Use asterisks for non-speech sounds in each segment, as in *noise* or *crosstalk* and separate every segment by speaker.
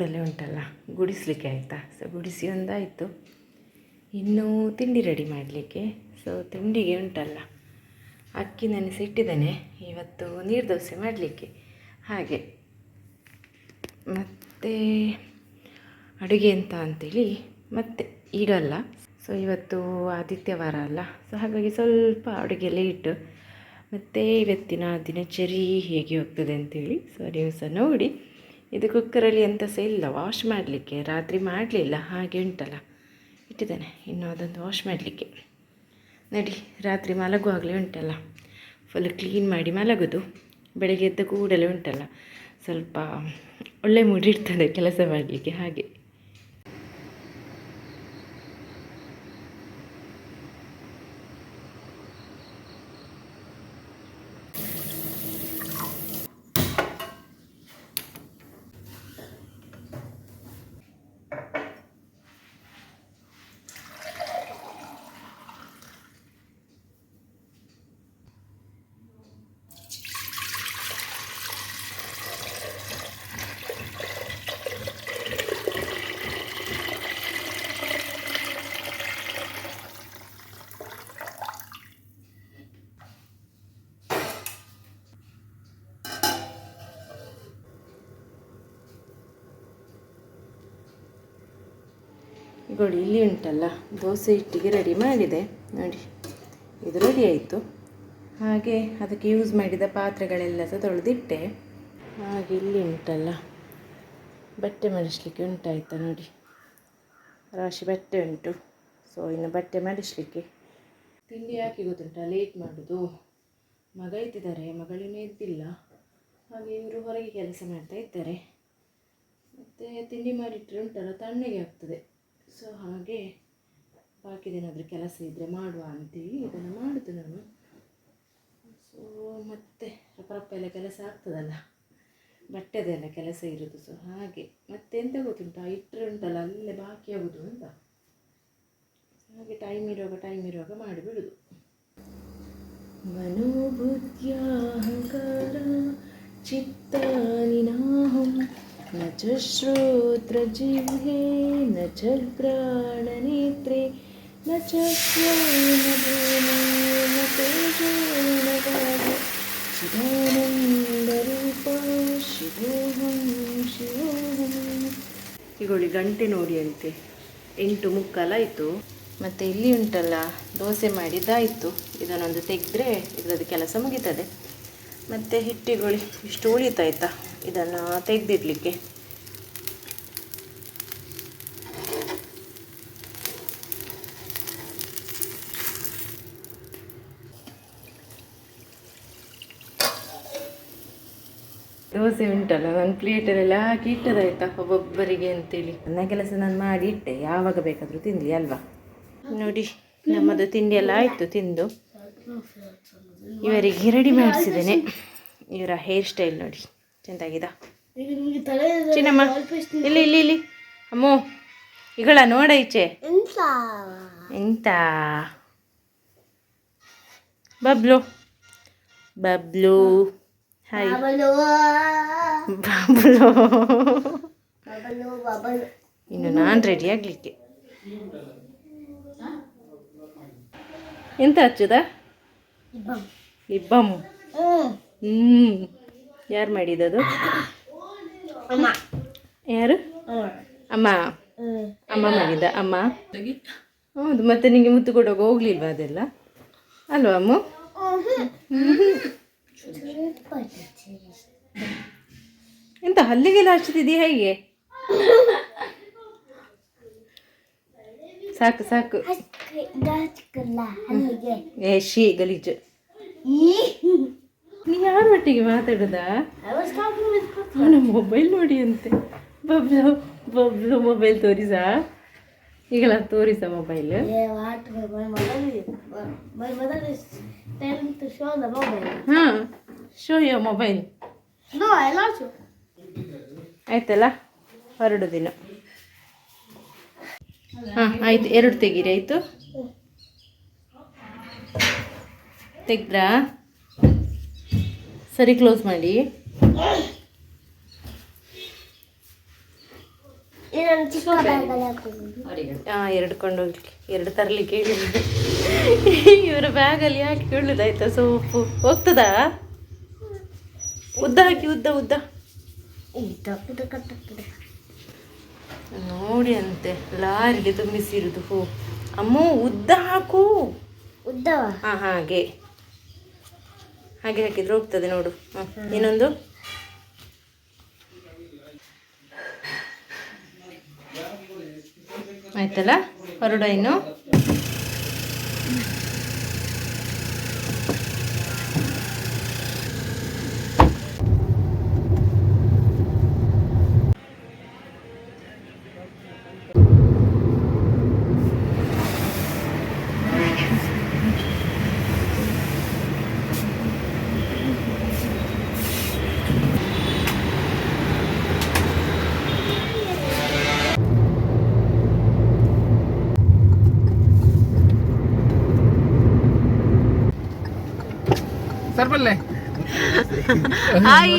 Speaker 1: ಗೂಡಲ್ಲೇ ಉಂಟಲ್ಲ, ಗುಡಿಸ್ಲಿಕ್ಕೆ ಆಯಿತಾ? ಸೊ ಗುಡಿಸಿ ಒಂದಾಯಿತು. ಇನ್ನೂ ತಿಂಡಿ ರೆಡಿ ಮಾಡಲಿಕ್ಕೆ. ಸೊ ತಿಂಡಿಗೆ ಉಂಟಲ್ಲ. ಅಕ್ಕಿ ನೆನೆಸಿಟ್ಟಿದ್ದೇನೆ ಇವತ್ತು ನೀರು ದೋಸೆ ಮಾಡಲಿಕ್ಕೆ. ಹಾಗೆ. ಮತ್ತು ಅಡುಗೆ ಅಂತ ಅಂತೇಳಿ ಮತ್ತೆ ಈಗಲ್ಲ ಸೊ ಇವತ್ತು ಆದಿತ್ಯವಾರ ಅಲ್ಲ. ಸೊ ಹಾಗಾಗಿ ಸ್ವಲ್ಪ ಅಡುಗೆ ಲೇಟ್ ಮತ್ತು ಇವತ್ತಿನ ದಿನಚರಿ ಹೇಗೆ ಹೋಗ್ತದೆ ಅಂತೇಳಿ ಸೊ ದಿವಸ ನೋಡಿ. ಇದು ಕುಕ್ಕರಲ್ಲಿ ಎಂತ ಸಹ ಇಲ್ಲ ವಾಶ್ ಮಾಡಲಿಕ್ಕೆ, ರಾತ್ರಿ ಮಾಡಲಿಲ್ಲ, ಹಾಗೆ ಉಂಟಲ್ಲ. ಇಟ್ಟಿದ್ದೇನೆ, ಇನ್ನು ಅದೊಂದು ವಾಶ್ ಮಾಡಲಿಕ್ಕೆ. ನಡಿ, ರಾತ್ರಿ ಮಲಗುವಾಗಲೇ ಉಂಟಲ್ಲ. ಫುಲ್ ಕ್ಲೀನ್ ಮಾಡಿ ಮಲಗೋದು. ಬೆಳಗ್ಗೆ ಎದ್ದ ಕೂಡಲೇ ಉಂಟಲ್ಲ. ಸ್ವಲ್ಪ ಒಳ್ಳೆ ಮೂಡಿರ್ತದೆ ಕೆಲಸ ಮಾಡಲಿಕ್ಕೆ, ಹಾಗೆ. ಗೋಳಿ ಇಲ್ಲಿ ಉಂಟಲ್ಲ. ದೋಸೆ ಹಿಟ್ಟಿಗೆ ರೆಡಿ ಮಾಡಿದೆ. ನೋಡಿ, ಇದು ರೆಡಿ ಆಯಿತು. ಹಾಗೆ ಅದಕ್ಕೆ ಯೂಸ್ ಮಾಡಿದ ಪಾತ್ರೆಗಳೆಲ್ಲ ಸಹ ತೊಳೆದಿಟ್ಟೆ. ಹಾಗೆ ಇಲ್ಲಿ ಉಂಟಲ್ಲ. ಬಟ್ಟೆ ಮಡಿಸ್ಲಿಕ್ಕೆ ಉಂಟಾಯ್ತಾ ನೋಡಿ. ರಾಶಿ ಬಟ್ಟೆ ಉಂಟು. ಸೊ ಇನ್ನು ಬಟ್ಟೆ ಮಡಿಸ್ಲಿಕ್ಕೆ. ತಿಂಡಿ ಯಾಕೆ ಗೊತ್ತುಂಟ? ಲೇಟ್ ಮಾಡೋದು. ಮಗ ಇದ್ದಿದ್ದಾರೆ. ಮಗಳಿನೂ ಇದ್ದಿಲ್ಲ. ಹಾಗೆ ಇವರು ಹೊರಗೆ ಕೆಲಸ ಮಾಡ್ತಾ ಇದ್ದಾರೆ. ಮತ್ತು ತಿಂಡಿ ಮಾಡಿಟ್ಟರೆ ಉಂಟಲ್ಲ? ತಣ್ಣಗೆ ಆಗ್ತದೆ. ಸೊ ಹಾಗೆ ಬಾಕಿದೇನಾದರೂ ಕೆಲಸ ಇದ್ದರೆ ಮಾಡುವ ಅಂತೀವಿ, ಇದನ್ನು ಮಾಡಿದೆ ನಾನು. ಸೊ ಮತ್ತೆ ಅಪರಪ್ಪ ಎಲ್ಲ ಕೆಲಸ ಆಗ್ತದಲ್ಲ, ಬಟ್ಟೆದೆಲ್ಲ ಕೆಲಸ ಇರೋದು, ಸೊ ಹಾಗೆ. ಮತ್ತೆ ಎಂತ ಗೊತ್ತುಂಟ ಇಟ್ಟರೆ ಉಂಟಲ್ಲ, ಅಲ್ಲೇ ಬಾಕಿ ಆಗೋದು ಅಂತ. ಹಾಗೆ ಟೈಮ್ ಇರುವಾಗ ಟೈಮ್ ಇರುವಾಗ ಮಾಡಿ ಬಿಡುದು. ಮನೋಬುದ್ಧಿಯ ಅಹಂಕಾರ ಚಿತ್ತ ನಿನಾಹಂ न च श्रोत्रजिह्वे न च घ्राणनेत्रे न च श्रवणभूमि न तेजो न वायु ಚಿದಾನಂದರೂಪ ಶಿವೋಹಂ ಶಿವೋಹಂ ಈಗೊಳ್ಳಿ ಗಂಟೆ ನೋಡಿ ಅಂತೆ ಎಂಟು ಮುಕ್ಕಾಲಾಯಿತು ಮತ್ತು ಇಲ್ಲಿ ಉಂಟಲ್ಲ ದೋಸೆ ಮಾಡಿದ್ದಾಯಿತು ಇದನ್ನೊಂದು ತೆಗೆದ್ರೆ ಇದರದ್ದು ಕೆಲಸ ಮುಗೀತದೆ ಮತ್ತು ಹಿಟ್ಟಿಗೊಳಿ ಇಷ್ಟು ಉಳಿತಾಯ್ತಾ ಇದನ್ನು ತೆಗೆದಿಡಲಿಕ್ಕೆ. ದೋಸೆ ಉಂಟಲ್ಲ ಒಂದು ಪ್ಲೇಟಲ್ಲೆಲ್ಲ ಹಾಕಿ ಇಟ್ಟದಾಯ್ತಾ ಒಬ್ಬೊಬ್ಬರಿಗೆ ಅಂತೇಳಿ. ನನ್ನ ಕೆಲಸ ನಾನು ಮಾಡಿ ಇಟ್ಟೆ ಯಾವಾಗ ಬೇಕಾದರೂ ತಿನ್ನಲಿ ಅಲ್ವಾ? ನೋಡಿ ನಮ್ಮದು ತಿಂಡಿ ಎಲ್ಲ ಆಯಿತು ತಿಂದು. ಇವರಿಗೆ ರೆಡಿ ಮಾಡಿಸಿದ್ದೇನೆ. ಇವರ ಹೇರ್ ಸ್ಟೈಲ್ ನೋಡಿ. ಚೆಂದಾಗಿದ ಚಿನ್ನಮ್ಮ ಇಲ್ಲಿ ಇಲ್ಲಿ ಇಲ್ಲಿ. ಅಮ್ಮೋ ಇಗಳ ನೋಡ ಈಚೆ. ಎಂತ? ಬಬ್ಲು. ಬಬ್ಲು. ಹಾಯ್ ಬಬ್ಲು. ಇನ್ನು ನಾನು ರೆಡಿ ಆಗಲಿಕ್ಕೆ. ಎಂತ ಹಚ್ಚುದ? ಇಬ್ಬಮ್ ಹ್ಞೂ ಯಾರು ಮಾಡಿದದು? ಯಾರು? ಅಮ್ಮ. ಅಮ್ಮ. ಮಾಡಿದ ಅಮ್ಮ. ಹೌದು ಮತ್ತೆ ನಿಮಗೆ ಮುತ್ತು ಕೊಡೋಕೆ ಹೋಗ್ಲಿಲ್ವಾ ಅದೆಲ್ಲ? ಅಲ್ವಾ ಅಮ್ಮ? ಎಂತ ಹಲ್ಲಿಗೆಲ್ಲ ಹಚ್ಚುತ್ತಿದ್ದೀ ಹೇಗೆ? ಸಾಕು ಸಾಕು. ಏ ಶಿ ಗಲೀಜು. ನೀ ಯಾರ ಒಟ್ಟಿಗೆ ಮಾತಾಡುದಾ? ಅವನ ಮೊಬೈಲ್ ನೋಡಿ ಅಂತೆ. ಬಬ್ಲು ಬಬ್ಲು ಮೊಬೈಲ್ ತೋರಿಸ? ಈಗಲ ತೋರಿಸ ಮೊಬೈಲ್ ಹಾಂ ಶೋ ಯೋ ಮೊಬೈಲ್ ಆಯ್ತಲ್ಲ? ಹೊರಡು ದಿನ. ಹಾಂ ಆಯ್ತು ಎರಡು ತೆಗೀರಿ ಆಯಿತು? ತೆಗ್ದ್ರಾ? ಸರಿ ಕ್ಲೋಸ್ ಮಾಡಿ. ಹಾಂ ಎರಡು ಕೊಂಡೋಗ್ಲಿಕ್ಕೆ ಎರಡು ತರಲಿಕ್ಕೆ ಇವರ ಇವರ ಬ್ಯಾಗಲ್ಲಿ ಹಾಕಿ ಕೇಳುದಾಯ್ತಾ ಸೋಪು. ಹೋಗ್ತದಾ? ಉದ್ದ ಹಾಕಿ ಉದ್ದ ಉದ್ದ. ನೋಡಿ ಅಂತೆ ಲಾರಿಗೆ ತುಂಬಿಸಿರುದು. ಹೋ. ಅಮ್ಮ ಉದ್ದ ಹಾಕು.
Speaker 2: ಉದ್ದ
Speaker 1: ಹಾಂ ಹಾಗೆ. ಹಾಗೆ ಹಾಕಿದ್ರೆ ಹೋಗ್ತದೆ ನೋಡು. ಇನ್ನೊಂದು. ಆಯ್ತಲ್ಲ? ಹೊರಡ ಇನ್ನು.
Speaker 3: ಸರ್ಬಲ್ಲೆ
Speaker 1: ಹಾಯ್.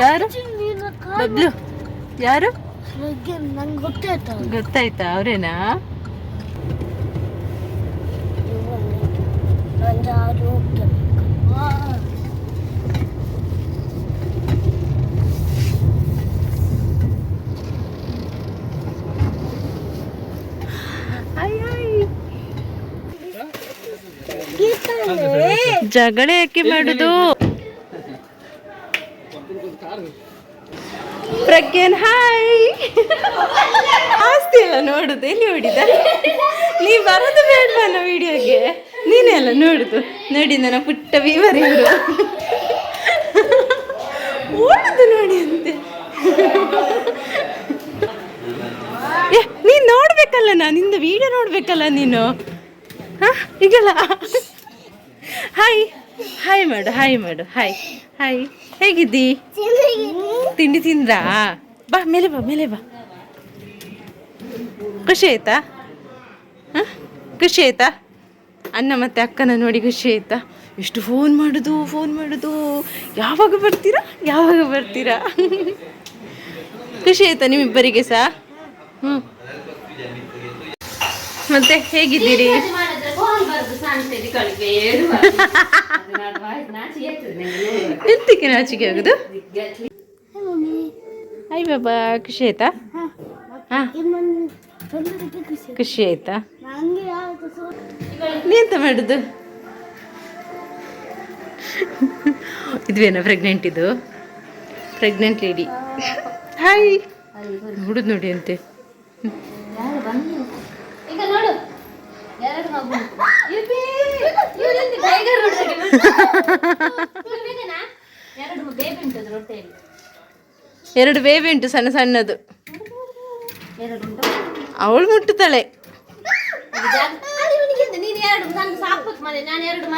Speaker 1: ಯಾರು? ಬಬ್ಲು. ಯಾರು?
Speaker 2: ನಂಗೆ ಗೊತ್ತಾಯ್ತು
Speaker 1: ಗೊತ್ತಾಯ್ತಾ ಅವರೇನಾ?
Speaker 2: ಆ ಆರು ಹೋಗ್ತದೆ
Speaker 1: ಜಗಳ ಯಾಕೆ ಮಾಡುದು. ಪ್ರಜ್ಞಾನ್ ಹಾಯ್. ಆಸ್ತಿ ಎಲ್ಲ ನೋಡುದು ಎಲ್ಲಿ ಹೊಡಿದ? ನೀ ಬರೋದು ಬೇಡ ನನ್ನ ವಿಡಿಯೋಗೆ? ನೀನೇ ಅಲ್ಲ ನೋಡುದು. ನೋಡಿ ನನ್ನ ಪುಟ್ಟ ವಿವರ ಇವರು. ಓಡುದು ನೋಡಿ ಅಂತೆ. ನೀನ್ ನೋಡ್ಬೇಕಲ್ಲ ನಾನು ನಿಂದ ವಿಡಿಯೋ ನೋಡ್ಬೇಕಲ್ಲ ನೀನು? ಹಾ ಈಗಲ್ಲ? ಹಾಯ್ ಹಾಯ್ ಮಾಡು ಹಾಯ್ ಮಾಡು ಹಾಯ್ ಹಾಯ್ ಹೇಗಿದ್ದಿ? ತಿಂಡಿ ತಿಂದ್ರಾ? ಬಾ, ಮೇಲೆ ಬಾ ಮೇಲೆ ಬಾ. ಖುಷಿ ಆಯ್ತಾ? ಹ? ಖುಷಿ ಆಯ್ತಾ? ಅಣ್ಣ ಮತ್ತೆ ಅಕ್ಕನ ನೋಡಿ ಖುಷಿ ಆಯ್ತಾ? ಎಷ್ಟು ಫೋನ್ ಮಾಡುದು ಫೋನ್ ಮಾಡುದು. ಯಾವಾಗ ಬರ್ತೀರಾ? ಯಾವಾಗ ಬರ್ತೀರಾ? ಖುಷಿ ಆಯ್ತಾ ನಿಮ್ಮಿಬ್ಬರಿಗೆ ಸಹ ಹ್ಞೂ ಮತ್ತೆ ಹೇಗಿದ್ದೀರಿ? ಎಂತಕ್ಕೆ ನಾಚಿಕೆ ಆಗುದು? ಹಾಯ್ ಬಾಬಾ ಖುಷಿ ಆಯ್ತಾ? ಹಾ. ಖುಷಿ ಆಯ್ತಾ. ನೀಂತ ಮಾಡುದು? ಇದುವೇನಾ ಪ್ರೆಗ್ನೆಂಟ್ ಇದು? ಪ್ರೆಗ್ನೆಂಟ್ ಲೇಡಿ ಹಾಯ್ ನೋಡುದು ನೋಡಿ ಅಂತೆ
Speaker 4: ಈಗ ನೋಡು ಎರಡು ಮಗು ಯುಪಿ ಇವಳೆಂತ ಟೈಗರ್ ಎರಡು ಬೇಬಿ ಉಂಟು ರೊಟ್ಟೆಯಲ್ಲಿ
Speaker 1: ಎರಡು ಬೇಬಿ ಉಂಟು, ಸಣ್ಣ ಸಣ್ಣದು. ಅವಳು ಮುಟ್ಟುತ್ತಾಳೆ.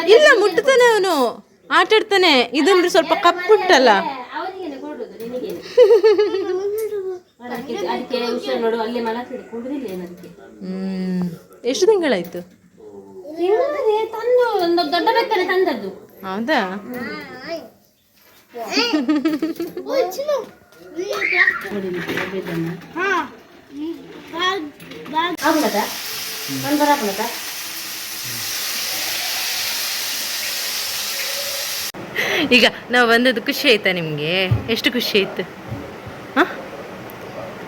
Speaker 1: ಇಲ್ಲ, ಮುಟ್ಟುತ್ತಾನೆ ಅವನು. ಆಟಾಡ್ತಾನೆ ಇದಂದ್ರೆ ಸ್ವಲ್ಪ ಕಪ್ಪುಂಟಲ್ಲ ಹ್ಮ್. ಎಷ್ಟು ತಿಂಗಳಾಯ್ತು?
Speaker 4: ತಿಂಗಳೇ ಒಂದು
Speaker 1: ಈಗ ನಾವು ಬಂದದ್ದು ಖುಷಿ ಆಯ್ತಾ ನಿಮಗೆ? ಎಷ್ಟು ಖುಷಿ ಆಯ್ತು? ಹಾ?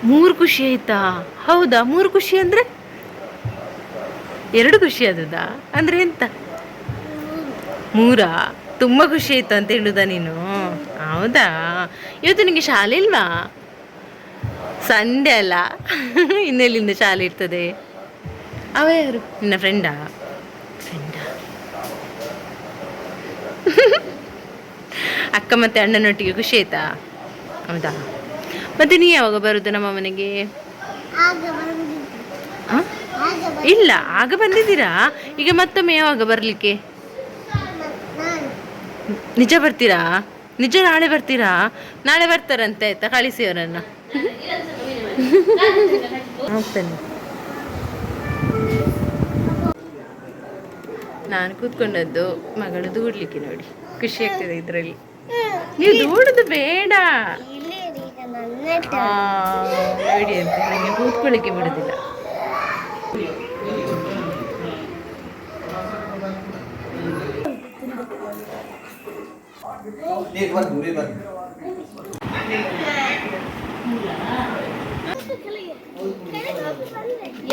Speaker 1: ಮೂರು ಖುಷಿ ಆಯ್ತಾ? ಹೌದಾ? ಮೂರು ಖುಷಿ ಅಂದರೆ? ಎರಡು ಖುಷಿ ಆದದಾ ಅಂದರೆ ಎಂತ? ಮೂರಾ? ತುಂಬ ಖುಷಿ ಆಯ್ತು ಅಂತ ಹೇಳುದಾ ನೀನು? ಹೌದಾ? ಇವತ್ತು ನಿಮಗೆ ಶಾಲೆ ಇಲ್ವಾ? ಸಂಡೇ ಅಲ್ಲ. ಇನ್ನೆಲ್ಲಿಂದ ಶಾಲೆ ಇರ್ತದೆ? ಅವ ಯಾರು ನಿನ್ನ ಫ್ರೆಂಡಾ ಫ್ರೆಂಡಾ ಅಕ್ಕ ಮತ್ತೆ ಅಣ್ಣನೊಟ್ಟಿಗೆ ಖುಷಿ ಆಯ್ತಾ? ಹೌದಾ? ಮತ್ತೆ ನೀ ಯಾವಾಗ ಬರುದು ನಮ್ಮ ಮನೆಗೆ? ಇಲ್ಲ ಆಗ ಬಂದಿದ್ದೀರಾ? ಈಗ ಮತ್ತೊಮ್ಮೆ ಯಾವಾಗ ಬರಲಿಕ್ಕೆ? ನಿಜ ಬರ್ತೀರಾ? ನಿಜ ನಾಳೆ ಬರ್ತೀರಾ? ನಾಳೆ ಬರ್ತಾರಂತೆ ಆಯ್ತಾ ಕಳಿಸಿ ಅವರನ್ನು ಹೋಗ್ತೇನೆ. ನಾನು ಕೂತ್ಕೊಂಡದ್ದು ಮಗಳು ದೂಡ್ಲಿಕ್ಕೆ ನೋಡಿ. ಖುಷಿ ಆಗ್ತದೆ ಇದರಲ್ಲಿ. ನೀವು ದೂಡುದು ಬೇಡ. ನೋಡಿ ಅಂತ. ನನಗೆ ಕೂತ್ಕೊಳ್ಳಿಕ್ಕೆ ಬಿಡುದಿಲ್ಲ.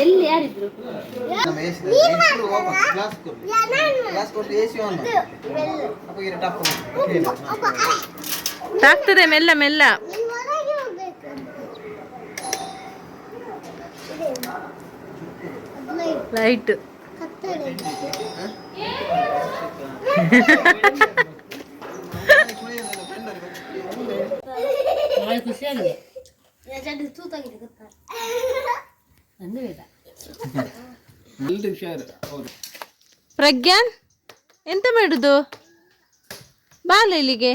Speaker 4: ಎಲ್ಲಿ ಯಾರಿದ್ರು
Speaker 3: ನಮ್ಮ AC ಗ್ಲಾಸ್ ಕೊಡು ಗ್ಲಾಸ್ ಕೊಟ್ಟು ಎ ಸಿ ಆನ್ ಅಪ್ಪ ಇರ ಟಾಪ್
Speaker 1: ತಾಗ್ತದೆ ಮೆಲ್ಲ ಮೆಲ್ಲ
Speaker 2: ನೀನ್ ಹೊರಗೆ ಹೋಗ್ಬೇಕು
Speaker 1: ಲೈಟ್
Speaker 2: ಕತ್ತಲೆ
Speaker 4: ಭಾಳ ಖುಷಿ ಆಗಿದೆ
Speaker 2: ಎರಡು ತೂತಾಗಿದೆ ಗೊತ್ತಾ?
Speaker 4: ನಂದು ಬೇಡ
Speaker 3: ಎಲ್ರು ಹುಷಾರು ಹೌದು
Speaker 1: ಪ್ರಜ್ಞಾನ್ ಎಂತ ಮಾಡುದು? ಬಾಲ ಇಲ್ಲಿಗೆ.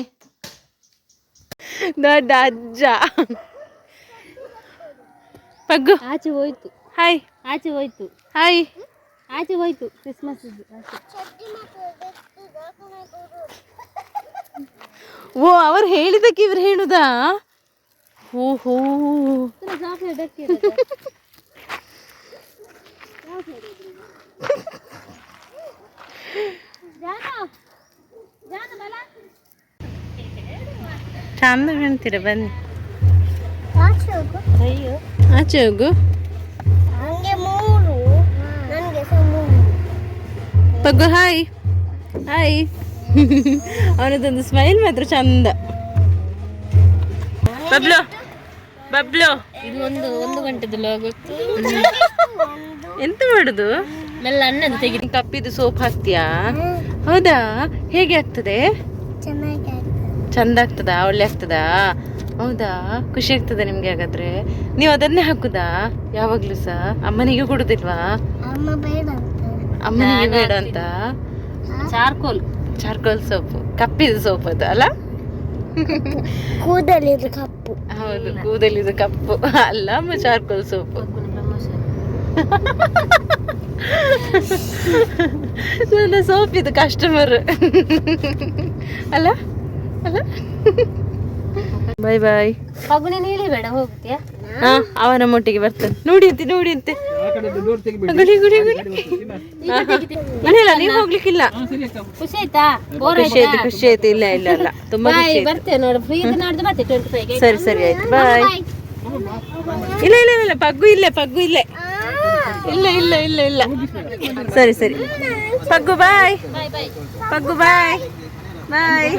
Speaker 1: ದೊಡ್ಡ ಅಜ್ಜ. ಪಗ್ಗು.
Speaker 4: ಆಚೆ ಹೋಯ್ತು.
Speaker 1: ಹಾಯ್
Speaker 4: ಆಚೆ ಹೋಯ್ತು.
Speaker 1: ಹಾಯ್
Speaker 4: ಆಚೆ ಹೋಯ್ತು ಕ್ರಿಸ್ಮಸ್
Speaker 1: ಓ ಅವ್ರು ಹೇಳಿದಕ್ಕೆ ಇವ್ರು ಹೇಳುದಾ? ಓಹೋ ಚಂದ ಕಾಣ್ತೀರ ಬನ್ನಿ.
Speaker 2: ಆಚೆ ಹೋಗು.
Speaker 4: ಅಯ್ಯೋ
Speaker 1: ಆಚೆ ಹೋಗು ಪಗ್ಗು ಹಾಯ್. ಹಾಯ್. ಅವನದೊಂದು ಸ್ಮೈಲ್ ಮಾತ್ರ ಚಂದ. ಬಬ್ಲು ಬಬ್ಲು.
Speaker 4: ಇದು ಒಂದು ಒಂದು ಗಂಟೆದು
Speaker 1: ಎಂತ ಮಾಡುದು?
Speaker 4: ಮೆಲ್ಲ ಅನ್ನದು ತೆಗಿ
Speaker 1: ತಪ್ಪಿದ್ದು ಕಪ್ಪಿದು ಸೋಪ್ ಹಾಕ್ತೀಯಾ? ಹೌದಾ? ಹೇಗೆ ಆಗ್ತದೆ?
Speaker 2: ಚೆನ್ನಾಗಿ ಆಗ್ತದೆ.
Speaker 1: ಚಂದ ಆಗ್ತದಾ? ಒಳ್ಳೆ ಆಗ್ತದಾ? ಹೌದಾ? ಖುಷಿ ಆಗ್ತದೆ ನಿಮ್ಗೆ ಹಾಗಾದ್ರೆ. ನೀವು ಅದನ್ನೇ ಹಾಕುದಾ? ಯಾವಾಗ್ಲೂ ಸಹ ಅಮ್ಮನಿಗೆ ಕೊಡುದಿಲ್ವಾ?
Speaker 2: ಅಮ್ಮ ಬೇಡ ಅಂತ.
Speaker 1: ಅಮ್ಮನಿಗೆ ಬೇಡ ಅಂತ?
Speaker 4: ಚಾರ್ಕೋಲ್.
Speaker 1: Charcoal soap. ಕಪ್ಪಿದ ಸೋಪ್ ಅದು ಅಲ್ಲ? *laughs*
Speaker 2: ಕೂದಲಿದು ಕಪ್ಪು.
Speaker 1: ಹೌದು ಕೂದಲಿದು ಕಪ್ಪು. ಅಲ್ಲ ಚಾರ್ಕೋಲ್ ಸೋಪು. *laughs* ನನ್ನ ಸೋಪ್. ಇದು ಕಸ್ಟಮರ್ ಅಲ್ಲ ಅಲ್ಲ. ಬೈ ಬಾಯ್
Speaker 4: ನೀಲಿ ಬೇಡ ಹೋಗ್ತೀಯಾ?
Speaker 1: ಹಾ ಅವನ ಮೊಟ್ಟಿಗೆ ಬರ್ತಾನೆ. ನೋಡಿ ಅಂತೆ ನೋಡಿ ಅಂತೆ ಇಲ್ಲ ನೀವು ಹೋಗ್ಲಿಕ್ಕಿಲ್ಲ.
Speaker 4: ಖುಷಿ ಆಯ್ತಾ?
Speaker 1: ಖುಷಿ ಆಯ್ತು? ಖುಷಿ ಆಯ್ತು. ಇಲ್ಲ ಇಲ್ಲ ಇಲ್ಲ. ತುಂಬಾ ಖುಷಿ
Speaker 4: ಬರ್ತೇವೆ ನೋಡು. ಫ್ರೀ ಇದು ನಾಡ್ದು ಬರ್ತೇವೆ ಟ್ವೆಂಟಿ ಫೈವ್ಗೆ
Speaker 1: ಸರಿ ಸರಿ ಆಯ್ತು. ಬಾಯ್ ಇಲ್ಲ ಇಲ್ಲ ಇಲ್ಲ, ಇಲ್ಲ. ಪಗ್ಗು ಇಲ್ಲೇ ಪಗ್ಗು ಇಲ್ಲೇ. ಇಲ್ಲ ಇಲ್ಲ ಇಲ್ಲ ಇಲ್ಲ. ಸರಿ ಸರಿ. ಪಗ್ಗು ಬಾಯ್
Speaker 4: ಬಾಯ್ ಬಾಯ್
Speaker 1: ಪಗ್ಗು ಬಾಯ್ ಬಾಯ್